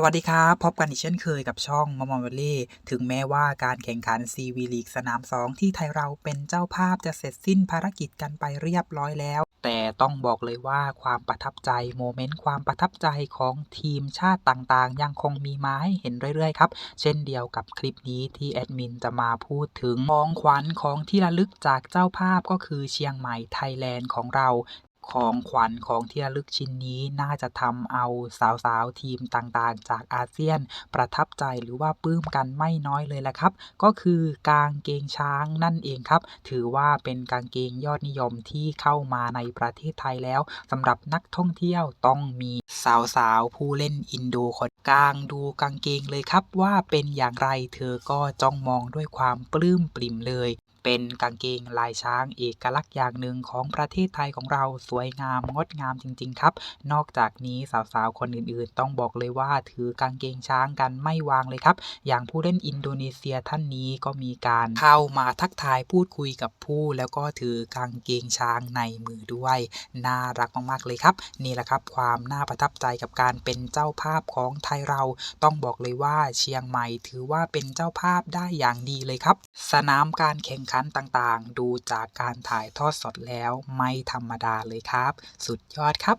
สวัสดีครับ พบกันอีกเช่นเคยกับช่องมอมอมเล่ถึงแม้ว่าการแข่งขันซีวีลีกสนาม 2 ที่ไทยเราเป็นเจ้าภาพจะเสร็จสิ้นภารกิจกันไปเรียบร้อยแล้ว แต่ต้องบอกเลยว่าความประทับใจโมเมนต์ความประทับใจของทีมชาติต่างๆ ยังคงมีมาให้เห็นเรื่อยๆ ครับ เช่นเดียวกับคลิปนี้ที่แอดมินจะมาพูดถึงของขวัญของที่ระลึกจากเจ้าภาพก็คือเชียงใหม่ไทยแลนด์ของเรา ของขวัญของที่ระลึกชิ้นนี้น่าจะทำเอาสาวๆทีมต่างๆ จากอาเซียนประทับใจหรือว่าปลื้มกันไม่น้อยเลยแหละครับ ก็คือกางเกงช้างนั่นเองครับ ถือว่าเป็นกางเกงยอดนิยมที่เข้ามาในประเทศไทยแล้วสำหรับนักท่องเที่ยวต้องมีสาวๆผู้เล่นอินโดคนกลางดูกางเกงเลยครับว่าเป็นอย่างไรเธอก็จ้องมองด้วยความปลื้มปริ่มเลย เป็นกางเกงลายช้างเอกลักษณ์อย่างหนึ่งของประเทศไทยของเราสวยงามงดงามจริง ๆ ครับ นอกจากนี้สาวๆ คนอื่นๆ ต้องบอกเลยว่าถือกางเกงช้างกันไม่วางเลยครับ อย่างผู้เล่นอินโดนีเซียท่านนี้ก็มีการเข้ามาทักทายพูดคุยกับผู้ แล้วก็ถือกางเกงช้างในมือด้วยน่ารักมากๆเลยครับ นี่แหละครับ ความน่าประทับใจกับการเป็นเจ้าภาพของไทยเราต้องบอกเลยว่าเชียงใหม่ถือว่าเป็นเจ้าภาพได้อย่างดีเลยครับ สนามการแข่งคันต่างๆ ดูจากการถ่ายทอดสดแล้วไม่ธรรมดาเลยครับ สุดยอดครับ